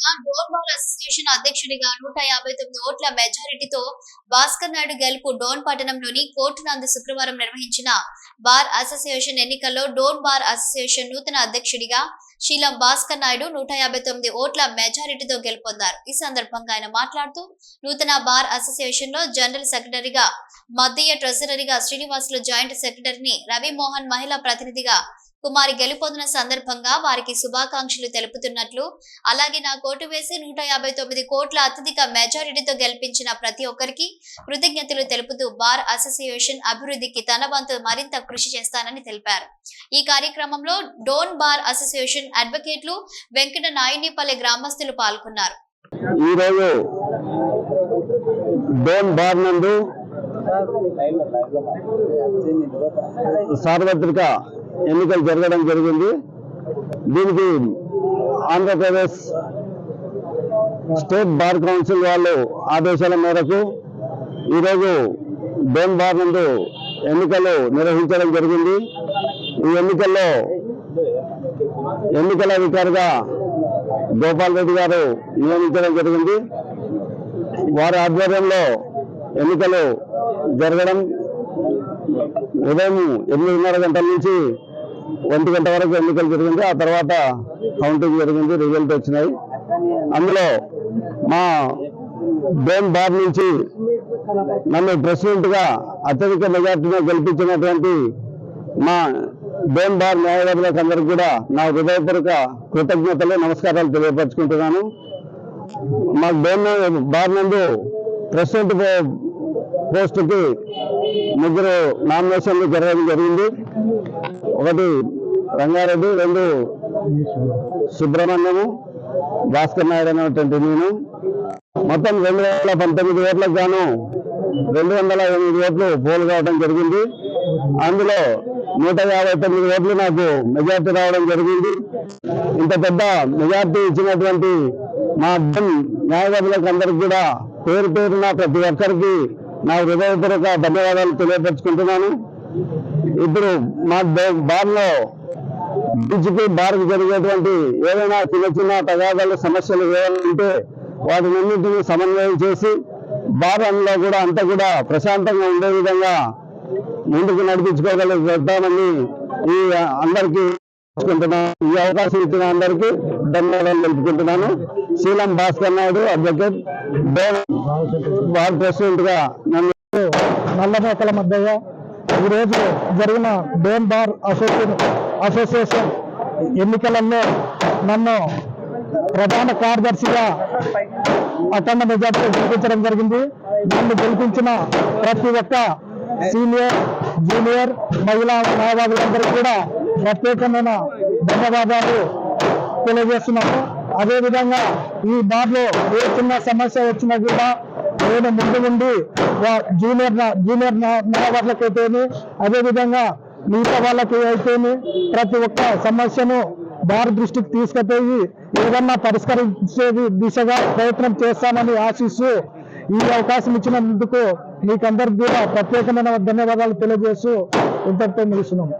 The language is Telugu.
డోన్ బార్ అసోసియేషన్ అధ్యక్షుడిగా నూట యాభై తొమ్మిది ఓట్ల మెజారిటీతో భాస్కర్ నాయుడు గెలుపు డోన్ పట్టణంలోని కోర్టు నందు శుక్రవారం నిర్వహించిన బార్ అసోసియేషన్ ఎన్నికల్లో డోన్ బార్ అసోసియేషన్ నూతన అధ్యక్షుడిగా శీలం భాస్కర్ నాయుడు నూట యాభై తొమ్మిది ఓట్ల మెజారిటీతో గెలుపొందారు. ఈ సందర్భంగా ఆయన మాట్లాడుతూ నూతన బార్ అసోసియేషన్లో జనరల్ సెక్రటరీగా మద్దయ్య ట్రెజరీగా శ్రీనివాసులు జాయింట్ సెక్రటరీని రవి మోహన్ మహిళా ప్రతినిధిగా కుమారి గెలుపొందిన సందర్భంగా వారికి శుభాకాంక్షలు తెలుపుతున్నట్లు అలాగే నా కోటు వేసి నూట యాభై తొమ్మిది కోట్ల అత్యధిక మెజారిటీతో గెలిపించిన ప్రతి ఒక్కరికి కృతజ్ఞతలు తెలుపుతూ బార్ అసోసియేషన్ అభివృద్ధికి తన వంతు మరింత కృషి చేస్తానని తెలిపారు. ఈ కార్యక్రమంలో డోన్ బార్ అసోసియేషన్ అడ్వకేట్లు వెంకట నాయునిపల్లె గ్రామస్తులు పాల్గొన్నారు. ఈరోజు డోన్ బార్ నందు సార్వత్రిక ఎన్నికలు జరగడం జరిగింది. దీనికి ఆంధ్రప్రదేశ్ స్టేట్ బార్ కౌన్సిల్ వాళ్ళు ఆదేశాల మేరకు ఈరోజు డోన్ బార్ నందు ఎన్నికలు నిర్వహించడం జరిగింది. ఈ ఎన్నికల్లో ఎన్నికల అధికారిగా గోపాల్ రెడ్డి గారు నియమించడం జరిగింది. వారి ఆధ్వర్యంలో ఎన్నికలు జరగడం ఉదయం ఎనిమిదిన్నర గంటల నుంచి ఒంటి గంట వరకు ఎన్నికలు జరిగింది. ఆ తర్వాత కౌంటింగ్ జరిగింది రిజల్ట్ వచ్చినాయి. అందులో మా డోన్ బార్ నుంచి నన్ను ప్రెసిడెంట్గా అత్యధిక మెజార్టీగా గెలిపించినటువంటి మా డోన్ బార్ న్యాయవాదులకు అందరికీ కూడా నా హృదయపూర్వక కృతజ్ఞతలు నమస్కారాలు తెలియపరచుకుంటున్నాను. మా డోన్ బార్ నందు ప్రెసిడెంట్ పోస్టుకి ముగ్గురు నామినేషన్లు జరగడం జరిగింది. ఒకటి రంగారెడ్డి రెండు సుబ్రహ్మణ్యము భాస్కర్ నాయుడు అనేటువంటి నేను. మొత్తం రెండు వేల పంతొమ్మిది ఓట్లకు గాను రెండు వందల ఎనిమిది ఓట్లు పోలు కావడం జరిగింది. అందులో నూట యాభై తొమ్మిది ఓట్లు నాకు మెజార్టీ రావడం జరిగింది. ఇంత పెద్ద మెజార్టీ ఇచ్చినటువంటి మా అర్థం న్యాయవాదులకు అందరికి కూడా పేరు పేరున ప్రతి ఒక్కరికి నా హృదయపూర్వక ధన్యవాదాలు తెలియపరుచుకుంటున్నాను. ఇప్పుడు మా దే- బార్లో బీచ్కి బార్కి జరిగేటువంటి ఏదైనా చిన్న చిన్న తగాదాలు సమస్యలు ఏమైనా ఉంటే వాటినన్నింటినీ సమన్వయం చేసి బార్ అందులో కూడా అంతా కూడా ప్రశాంతంగా ఉండే విధంగా ముందుకు నడిపించుకోగలుగుతామని ఈ అందరికీ ఈ అవకాశం ఇచ్చిన అందరికీ ధన్యవాదాలు తెలుపుకుంటున్నాను శీలం భాస్కర్ నాయుడు అడ్వకేట్. డోన్ ప్రెసిడెంట్గా నన్ను నల్లమేకల మధ్యగా ఈరోజు జరిగిన డోన్ బార్ అసోసియేషన్ అసోసియేషన్ ఎన్నికలలో నన్ను ప్రధాన కార్యదర్శిగా అఖండ మెజార్టీ గెలిపించడం జరిగింది. నన్ను గెలిపించిన ప్రతి ఒక్క సీనియర్ జూనియర్ మహిళా న్యాయవాదులందరికీ కూడా ప్రత్యేకమైన ధన్యవాదాలు. తెలియజేస్తున్నాము అదేవిధంగా ఈ బార్లో ఏ చిన్న సమస్య వచ్చినా కూడా నేను ముందు ఉండి జూనియర్ జూనియర్ నా- అదేవిధంగా మిగతా వాళ్ళకి అయితేనే ప్రతి ఒక్క సమస్యను బార్ దృష్టికి తీసుకుపోయి ఏదన్నా పరిష్కరించేది దిశగా ప్రయత్నం చేస్తామని ఆశిస్తూ ఈ అవకాశం ఇచ్చినందుకు మీకందరికి కూడా ప్రత్యేకమైన ధన్యవాదాలు తెలియజేస్తూ ఇంతటితో ముగిస్తున్నాము